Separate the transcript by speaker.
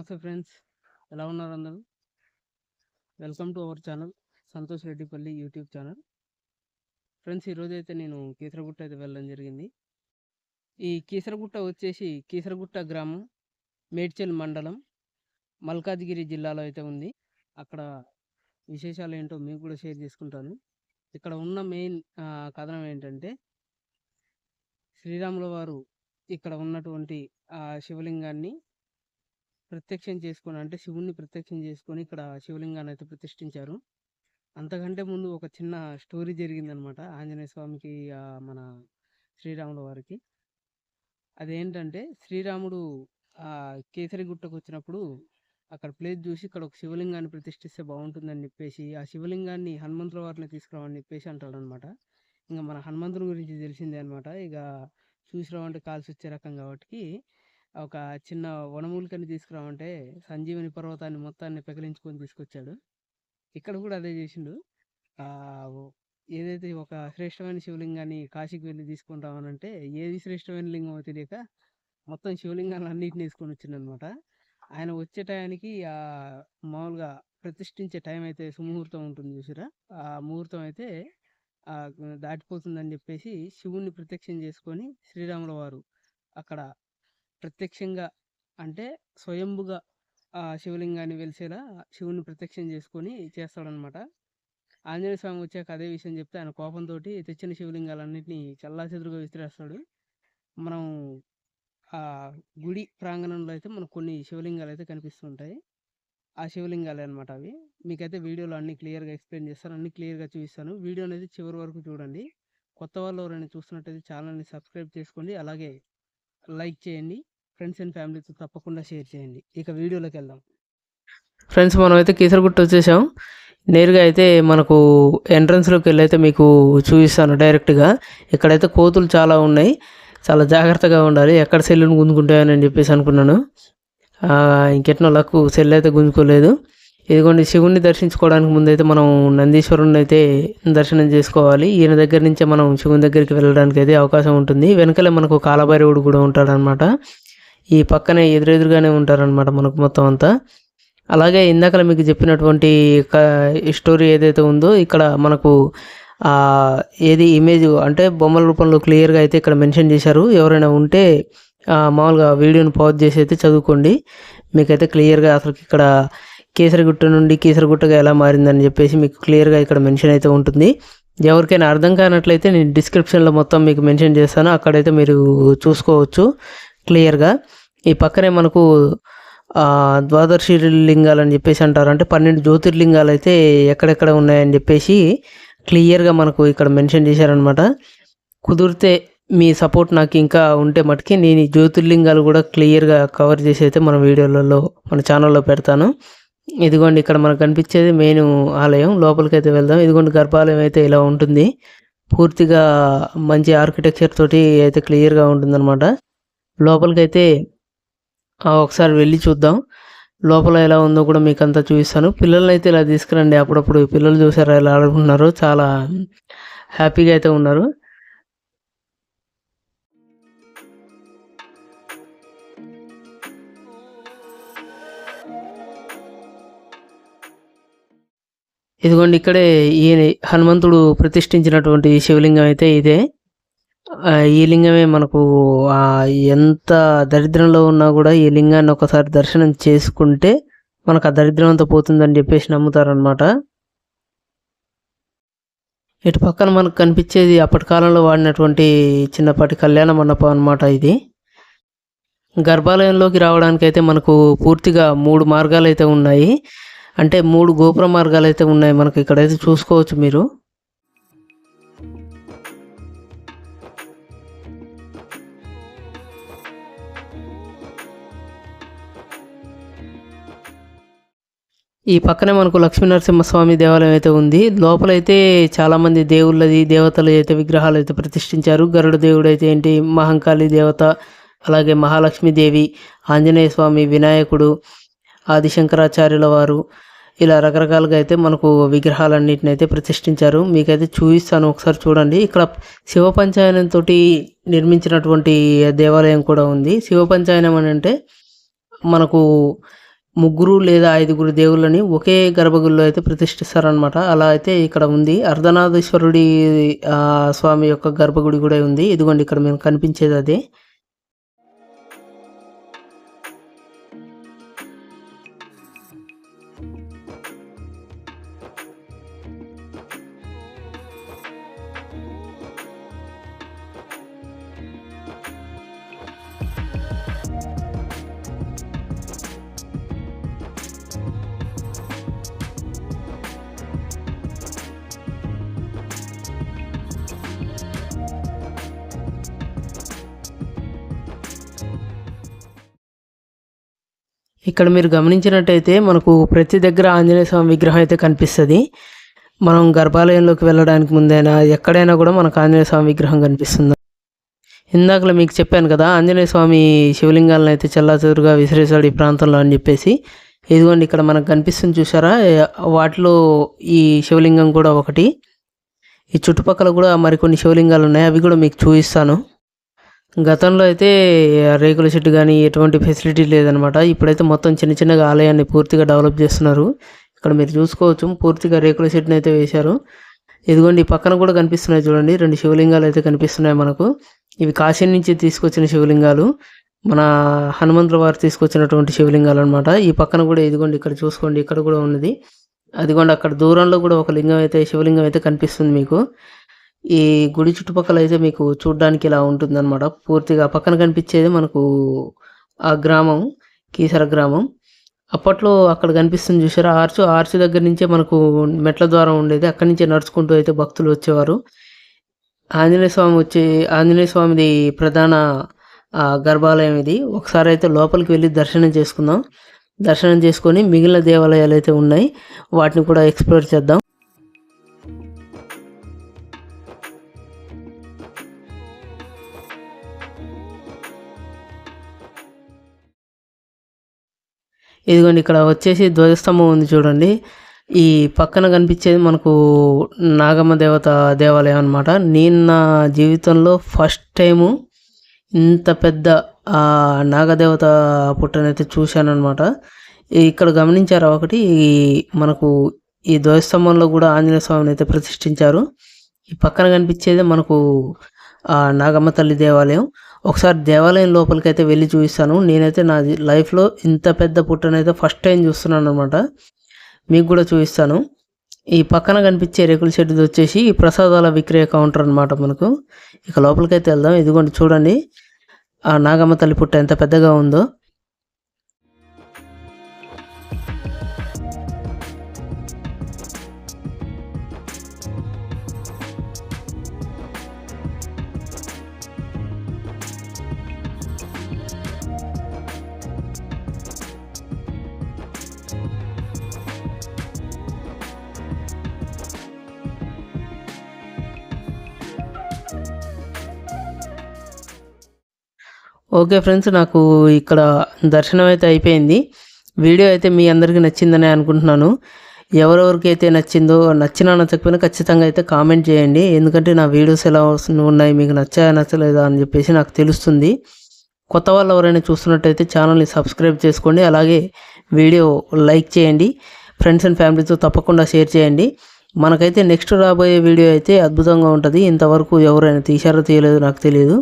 Speaker 1: నమస్తే ఫ్రెండ్స్. ఎలా ఉన్నారు అందరూ? Welcome to our channel Santosh Reddipalli YouTube channel. Friends ఈరోజు అయితే నేను కీసరగుట్ట అయితే వెళ్ళడం జరిగింది. ఈ కీసరగుట్ట వచ్చేసి కీసరగుట్ట గ్రామం మేడ్చల్ మండలం మల్కాజ్గిరి జిల్లాలో అయితే ఉంది. అక్కడ విశేషాలు ఏంటో మీకు కూడా షేర్ చేసుకుంటాను. ఇక్కడ ఉన్న మెయిన్ కథనం ఏంటంటే శ్రీరాముల వారు ఇక్కడ ఉన్నటువంటి ఆ శివలింగాన్ని ప్రత్యక్షం చేసుకొని అంటే శివుణ్ణి ప్రత్యక్షం చేసుకొని ఇక్కడ శివలింగాన్ని అయితే ప్రతిష్ఠించారు. అంతకంటే ముందు ఒక చిన్న స్టోరీ జరిగిందనమాట ఆంజనేయ స్వామికి మన శ్రీరాముల వారికి. అదేంటంటే శ్రీరాముడు ఆ వచ్చినప్పుడు అక్కడ ప్లేస్ చూసి ఇక్కడ ఒక శివలింగాన్ని ప్రతిష్ఠిస్తే బాగుంటుందని చెప్పేసి ఆ శివలింగాన్ని హనుమంతుల వారిని తీసుకురావని చెప్పేసి అంటాడనమాట. ఇంకా మన హనుమంతుని గురించి తెలిసిందే అనమాట. ఇక చూసిరావంటే కాల్సి వచ్చే రకం కాబట్టి ఒక చిన్న వనమూలికని తీసుకురామంటే సంజీవని పర్వతాన్ని మొత్తాన్ని పెకలించుకొని తీసుకొచ్చాడు. ఇక్కడ కూడా అదే చేసిండు. ఏదైతే ఒక శ్రేష్టమైన శివలింగాన్ని కాశీకి వెళ్ళి తీసుకుంటామనంటే ఏది శ్రేష్టమైన లింగమో తెలియక మొత్తం శివలింగాన్ని అన్నిటిని తీసుకొని వచ్చిండనమాట. ఆయన వచ్చే టయానికి ఆ మామూలుగా ప్రతిష్ఠించే టైం అయితే సుముహూర్తం ఉంటుంది చూసారా. ఆ ముహూర్తం అయితే దాటిపోతుందని చెప్పేసి శివుణ్ణి ప్రత్యక్షం చేసుకొని శ్రీరాముల వారు అక్కడ ప్రత్యక్షంగా అంటే స్వయంభుగా ఆ శివలింగాన్ని వెలిసేలా శివుని ప్రత్యక్షం చేసుకొని చేస్తాడనమాట ఆంజనేయ స్వామి వచ్చాక అదే విషయం చెప్తే ఆయన కోపంతో తెచ్చిన శివలింగాలన్నింటినీ చల్లాచెదురుగా విసిరేస్తాడు. మనం ఆ గుడి ప్రాంగణంలో అయితే మనకు కొన్ని శివలింగాలు అయితే కనిపిస్తుంటాయి. ఆ శివలింగాలే అనమాట అవి. మీకైతే వీడియోలో అన్ని క్లియర్గా ఎక్స్ప్లెయిన్ చేస్తాను. అన్ని క్లియర్గా చూపిస్తాను. వీడియో అనేది చివరి వరకు చూడండి. కొత్త వాళ్ళు ఎవరైనా చూస్తున్నట్టయితే ఛానల్ని సబ్స్క్రైబ్ చేసుకోండి. అలాగే లైక్ చేయండి. ఫ్రెండ్స్ అండ్ ఫ్యామిలీతో తప్పకుండా షేర్ చేయండి. ఇక వీడియోలోకి వెళ్దాం. ఫ్రెండ్స్ మనం అయితే కీసరగుట్ట వచ్చేసాం. నేరుగా అయితే మనకు ఎంట్రన్స్లోకి వెళ్ళి అయితే మీకు చూపిస్తాను డైరెక్ట్గా ఇక్కడైతే కోతులు చాలా ఉన్నాయి. చాలా జాగ్రత్తగా ఉండాలి. ఎక్కడ సెల్లును గుంజుకుంటాయని అని చెప్పేసి అనుకున్నాను. ఇంకెట్నో లక్కు సెల్ అయితే గుంజుకోలేదు. ఇదిగోండి శివుణ్ణి దర్శించుకోవడానికి ముందైతే మనం నందీశ్వరుని అయితే దర్శనం చేసుకోవాలి. ఈయన దగ్గర నుంచే మనం శివుని దగ్గరికి వెళ్ళడానికి అయితే అవకాశం ఉంటుంది. వెనకలే మనకు కాలభైరవుడు కూడా ఉంటాడనమాట ఈ పక్కనే ఎదురెదురుగానే ఉంటారనమాట మనకు మొత్తం అంతా. అలాగే ఇందాక మీకు చెప్పినటువంటి స్టోరీ ఏదైతే ఉందో ఇక్కడ మనకు ఏది ఇమేజ్ అంటే బొమ్మల రూపంలో క్లియర్గా అయితే ఇక్కడ మెన్షన్ చేశారు. ఎవరైనా ఉంటే మామూలుగా వీడియోని పాజ్ చేసి అయితే చదువుకోండి. మీకైతే క్లియర్గా అసలు ఇక్కడ కేసరిగుట్ట నుండి కేసరిగుట్టగా ఎలా మారిందని చెప్పేసి మీకు క్లియర్గా ఇక్కడ మెన్షన్ అయితే ఉంటుంది. ఎవరికైనా అర్థం కానట్లయితే నేను డిస్క్రిప్షన్లో మొత్తం మీకు మెన్షన్ చేస్తాను. అక్కడైతే మీరు చూసుకోవచ్చు క్లియర్గా. ఈ పక్కనే మనకు ద్వాదశి లింగాలు అని చెప్పేసి అంటారు. అంటే పన్నెండు జ్యోతిర్లింగాలు అయితే ఎక్కడెక్కడ ఉన్నాయని చెప్పేసి క్లియర్గా మనకు ఇక్కడ మెన్షన్ చేశారనమాట కుదిరితే మీ సపోర్ట్ నాకు ఇంకా ఉంటే మటుకి నేను ఈ జ్యోతిర్లింగాలు కూడా క్లియర్గా కవర్ చేసి అయితే మన వీడియోలలో మన ఛానల్లో పెడతాను. ఇదిగోండి ఇక్కడ మనకు కనిపించేది మెయిన్ ఆలయం. లోపలికి అయితే వెళ్దాం. ఇదిగోండి గర్భాలయం అయితే ఇలా ఉంటుంది. పూర్తిగా మంచి ఆర్కిటెక్చర్ తోటి అయితే క్లియర్గా ఉంటుందన్నమాట. లోపలికైతే ఒకసారి వెళ్ళి చూద్దాం. లోపల ఎలా ఉందో కూడా మీకు అంతా చూపిస్తాను. పిల్లల్ని అయితే ఇలా తీసుకురండి. అప్పుడప్పుడు పిల్లలు చూసారా ఎలా ఆడుకుంటున్నారు చాలా హ్యాపీగా అయితే ఉన్నారు. ఇదిగోండి ఇక్కడే ఈ హనుమంతుడు ప్రతిష్ఠించినటువంటి శివలింగం అయితే ఇదే. ఈ లింగమే మనకు ఎంత దరిద్రంలో ఉన్నా కూడా ఈ లింగాన్ని ఒకసారి దర్శనం చేసుకుంటే మనకు ఆ దరిద్రం అంతా పోతుందని చెప్పేసి నమ్ముతారనమాట ఇటు పక్కన మనకు కనిపించేది అప్పటి కాలంలో వాడినటువంటి చిన్నపాటి కళ్యాణ మండపం అనమాట ఇది. గర్భాలయంలోకి రావడానికి అయితే మనకు పూర్తిగా మూడు మార్గాలు అయితే ఉన్నాయి. అంటే మూడు గోపుర మార్గాలు అయితే ఉన్నాయి మనకి ఇక్కడైతే చూసుకోవచ్చు మీరు. ఈ పక్కనే మనకు లక్ష్మీనరసింహస్వామి దేవాలయం అయితే ఉంది. లోపలైతే చాలా మంది దేవుళ్ళది దేవతలు అయితే విగ్రహాలు అయితే ప్రతిష్ఠించారు. గరుడ దేవుడు అయితే ఏంటి? మహంకాళి దేవత అలాగే మహాలక్ష్మి దేవి ఆంజనేయ స్వామి వినాయకుడు ఆదిశంకరాచార్యుల వారు. ఇలా రకరకాలుగా అయితే మనకు విగ్రహాలన్నిటిని అయితే ప్రతిష్ఠించారు. మీకైతే చూపిస్తాను ఒకసారి చూడండి. ఇక్కడ శివ పంచాయనంతో నిర్మించినటువంటి దేవాలయం కూడా ఉంది. శివ పంచాయనం అని అంటే మనకు ముగ్గురు లేదా ఐదుగురు దేవుళ్ళని ఒకే గర్భగుడిలో అయితే ప్రతిష్ఠిస్తారనమాట అలా అయితే ఇక్కడ ఉంది. అర్ధనాథేశ్వరుడి స్వామి యొక్క గర్భగుడి కూడా ఉంది. ఇదిగోండి ఇక్కడ మేము కనిపించేది అదే. ఇక్కడ మీరు గమనించినట్టయితే మనకు ప్రతి దగ్గర ఆంజనేయ స్వామి విగ్రహం అయితే కనిపిస్తుంది. మనం గర్భాలయంలోకి వెళ్ళడానికి ముందైనా ఎక్కడైనా కూడా మనకు ఆంజనేయ స్వామి విగ్రహం కనిపిస్తుంది. ఇందాకలో మీకు చెప్పాను కదా ఆంజనేయ స్వామి శివలింగాలను అయితే చెల్లాచెదురుగా విసిరేశాడు ఈ ప్రాంతంలో అని చెప్పేసి. ఇదిగోండి ఇక్కడ మనకు కనిపిస్తుంది చూసారా వాటిలో ఈ శివలింగం కూడా ఒకటి. ఈ చుట్టుపక్కల కూడా మరికొన్ని శివలింగాలు ఉన్నాయి అవి కూడా మీకు చూపిస్తాను. గతంలో అయితే రేకుల షెడ్ కానీ ఎటువంటి ఫెసిలిటీ లేదనమాట. ఇప్పుడైతే మొత్తం చిన్న చిన్నగా ఆలయాన్ని పూర్తిగా డెవలప్ చేస్తున్నారు. ఇక్కడ మీరు చూసుకోవచ్చు పూర్తిగా రేకుల షెడ్ని అయితే వేశారు. ఇదిగోండి ఈ పక్కన కూడా కనిపిస్తున్నాయి చూడండి రెండు శివలింగాలు అయితే కనిపిస్తున్నాయి మనకు. ఇవి కాశీ నుంచి తీసుకొచ్చిన శివలింగాలు మన హనుమంతుల వారు తీసుకొచ్చినటువంటి శివలింగాలు అనమాట ఈ పక్కన కూడా ఇదిగోండి ఇక్కడ చూసుకోండి ఇక్కడ కూడా ఉన్నది. అదిగోండి అక్కడ దూరంలో కూడా ఒక లింగం అయితే శివలింగం అయితే కనిపిస్తుంది మీకు. ఈ గుడి చుట్టుపక్కల అయితే మీకు చూడడానికి ఇలా ఉంటుందన్నమాట. పూర్తిగా పక్కన కనిపించేది మనకు ఆ గ్రామం కీసర గ్రామం. అప్పట్లో అక్కడ కనిపిస్తుంది చూసారా ఆర్చు ఆర్చు దగ్గర నుంచే మనకు మెట్ల ద్వారం ఉండేది. అక్కడి నుంచే నడుచుకుంటూ అయితే భక్తులు వచ్చేవారు. ఆంజనేయ స్వామి వచ్చి ఆంజనేయ స్వామిది ప్రధాన గర్భాలయం ఇది. ఒకసారి అయితే లోపలికి వెళ్ళి దర్శనం చేసుకుందాం. దర్శనం చేసుకొని మిగిలిన దేవాలయాలు అయితే ఉన్నాయి. వాటిని కూడా ఎక్స్ప్లోర్ చేద్దాం. ఇదిగోండి ఇక్కడ వచ్చేసి ధ్వజస్తంభం ఉంది చూడండి. ఈ పక్కన కనిపించేది మనకు నాగమ్మ దేవత దేవాలయం అనమాట నేను నా జీవితంలో ఫస్ట్ టైము ఇంత పెద్ద నాగదేవత పుట్టనైతే చూశానమాట ఇక్కడ గమనించారా ఒకటి ఈ మనకు ఈ ధ్వజస్తంభంలో కూడా ఆంజనేయ స్వామిని అయితే ప్రతిష్ఠించారు. ఈ పక్కన కనిపించేది మనకు ఆ నాగమ్మ తల్లి దేవాలయం. ఒకసారి దేవాలయం లోపలికైతే వెళ్ళి చూపిస్తాను. నేనైతే నా లైఫ్లో ఇంత పెద్ద పుట్టనైతే ఫస్ట్ టైం చూస్తున్నాను అనమాట మీకు కూడా చూపిస్తాను. ఈ పక్కన కనిపించే రేకుల షెడ్ది వచ్చేసి ప్రసాదాల విక్రయ కౌంటర్ అనమాట మనకు. ఇక లోపలికైతే వెళ్దాం. ఇదిగోండి చూడండి. ఆ నాగమ్మ తల్లి పుట్ట ఎంత పెద్దగా ఉందో. ఓకే ఫ్రెండ్స్ నాకు ఇక్కడ దర్శనం అయితే అయిపోయింది. వీడియో అయితే మీ అందరికీ నచ్చిందని అనుకుంటున్నాను. ఎవరెవరికైతే నచ్చిందో నచ్చినా నచ్చకపోయినా ఖచ్చితంగా అయితే కామెంట్ చేయండి. ఎందుకంటే నా వీడియోస్ ఎలా ఉన్నాయి మీకు నచ్చాయా నచ్చలేదా అని చెప్పేసి నాకు తెలుస్తుంది. కొత్త వాళ్ళు ఎవరైనా చూస్తున్నట్టయితే ఛానల్ని సబ్స్క్రైబ్ చేసుకోండి. అలాగే వీడియో లైక్ చేయండి. ఫ్రెండ్స్ అండ్ ఫ్యామిలీతో తప్పకుండా షేర్ చేయండి. మనకైతే నెక్స్ట్ రాబోయే వీడియో అయితే అద్భుతంగా ఉంటుంది. ఇంతవరకు ఎవరైనా తీశారో తీయలేదో నాకు తెలియదు.